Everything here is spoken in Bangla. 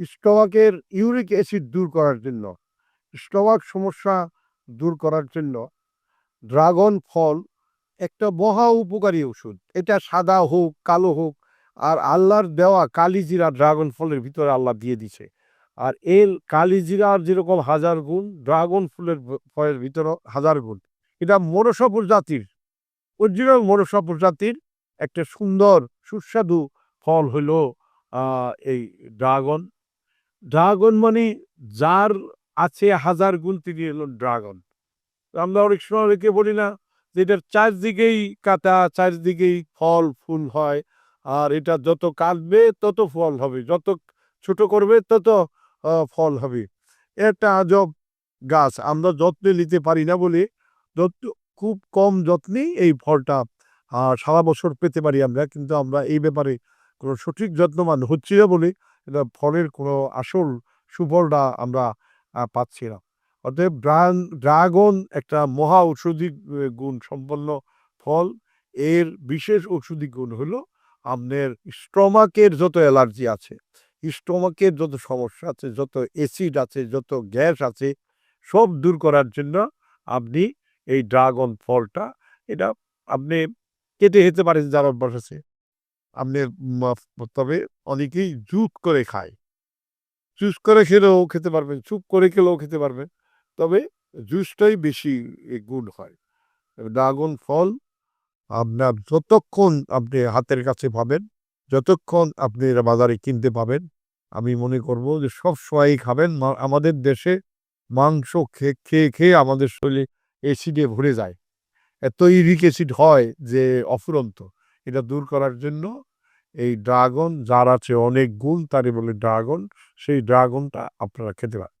স্টমাকের ইউরিক অ্যাসিড দূর করার জন্য, স্টমাক সমস্যা দূর করার জন্য ড্রাগন ফল একটা মহা উপকারী ওষুধ এটা সাদা হোক, কালো হোক, আর আল্লাহর দেওয়া কালিজিরা ড্রাগন ফলের ভিতরে আল্লাহ দিয়ে দিছে। আর এর কালিজিরার যেরকম হাজার গুণ, ড্রাগন ফুলের ফলের ভিতরে হাজার গুণ। এটা মনসা প্রজাতির, অরিজিনাল মনসা প্রজাতির একটা সুন্দর, সুস্বাদু ফল হলো এই ড্রাগন ড্রাগন মানে যার আছে হাজার গুণ তিনি হলো ড্রাগন। আমরা অনেক সময় অনেকে বলি না যে এটার চারদিকেই কাটা, চারদিকেই ফল, ফুল হয়, আর এটা যত কাটবে তত ফল হবে, যত ছোট করবে তত ফল হবে। একটা আজব গাছ, আমরা যত্নে নিতে পারি না বলে যত্ন খুব কম যত্নেই এই ফলটা সারা বছর পেতে পারি আমরা, কিন্তু আমরা এই ব্যাপারে কোনো সঠিক যত্নবান হচ্ছি না বলে এটা ফলের কোনো আসল সুফলটা আমরা পাচ্ছি না। অতএব ড্রাগন একটা মহা ঔষধি গুণ, সম্পন্ন ফল। এর বিশেষ ঔষধি গুণ হলো আপনার স্টমাকের যত অ্যালার্জি আছে, স্টমাকের যত সমস্যা আছে, যত অ্যাসিড আছে, যত গ্যাস আছে, সব দূর করার জন্য আপনি এই ড্রাগন ফলটা, এটা আপনি কেটে খেতে পারেন যার আছে। আপনি তবে অনেকেই জুস করে খায়। জুস করে খেলেও খেতে পারবেন চুপ করে খেলেও খেতে পারবেন তবে জুসটাই বেশি গুণ হয়। ড্রাগন ফল আপনার যতক্ষণ আপনি হাতের কাছে পাবেন, যতক্ষণ আপনি বাজারে কিনতে পাবেন, আমি মনে করব যে সব সময়ই খাবেন। আমাদের দেশে মাংস খেয়ে খেয়ে খেয়ে আমাদের শরীরে অ্যাসিডে ভরে যায়। এত ইউরিক অ্যাসিড হয় যে অফুরন্ত। এটা দূর করার জন্য এই ড্রাগন যার আছে অনেক গুণ, তারই বলে ড্রাগন, সেই ড্রাগনটা আপনারা খেতে পারেন।